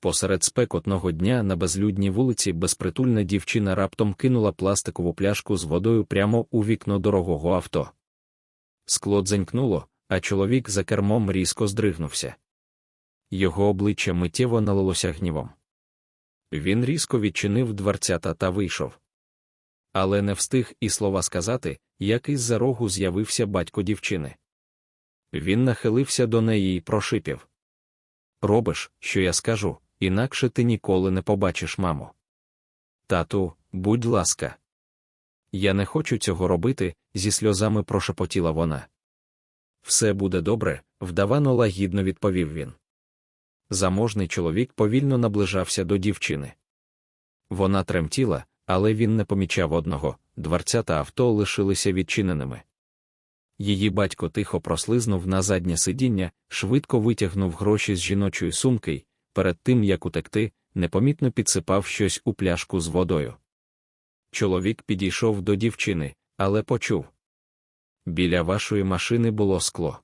Посеред спекотного дня на безлюдній вулиці безпритульна дівчина раптом кинула пластикову пляшку з водою прямо у вікно дорогого авто. Скло дзенькнуло, а чоловік за кермом різко здригнувся. Його обличчя миттєво налилося гнівом. Він різко відчинив дверцята та вийшов. Але не встиг і слова сказати, як із за рогу з'явився батько дівчини. Він нахилився до неї і прошипів. Робиш, що я скажу, інакше ти ніколи не побачиш маму. Тату, будь ласка. Я не хочу цього робити, зі сльозами прошепотіла вона. Все буде добре, вдавано лагідно відповів він. Заможний чоловік повільно наближався до дівчини. Вона тремтіла, але він не помічав одного дверця та авто лишилися відчиненими. Її батько тихо прослизнув на заднє сидіння, швидко витягнув гроші з жіночої сумки перед тим як утекти, непомітно підсипав щось у пляшку з водою. Чоловік підійшов до дівчини, але почув. Біля вашої машини було скло.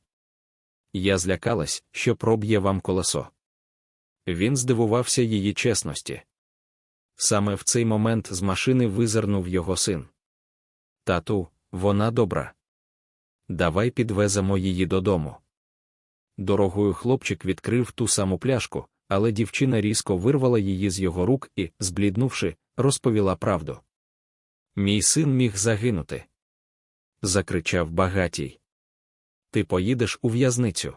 Я злякалась, що проб'є вам колесо. Він здивувався її чесності. Саме в цей момент з машини визирнув його син. Тату, вона добра. Давай підвеземо її додому. Дорогою хлопчик відкрив ту саму пляшку, але дівчина різко вирвала її з його рук і, збліднувши, розповіла правду. Мій син міг загинути. Закричав багатій. Ти поїдеш у в'язницю?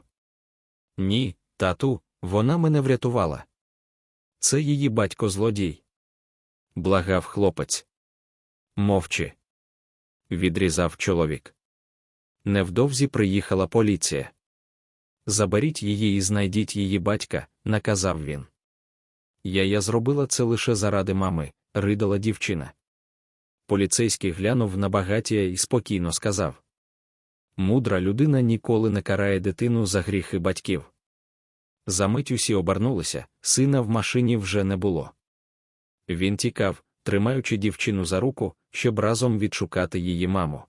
Ні, тату, вона мене врятувала. Це її батько злодій. Благав хлопець. Мовчи. Відрізав чоловік. Невдовзі приїхала поліція. Заберіть її і знайдіть її батька, наказав він. Я я зробила це лише заради мами, ридала дівчина. Поліцейський глянув на багатія і спокійно сказав: Мудра людина ніколи не карає дитину за гріхи батьків. Замить усі обернулися, сина в машині вже не було. Він тікав, тримаючи дівчину за руку, щоб разом відшукати її маму.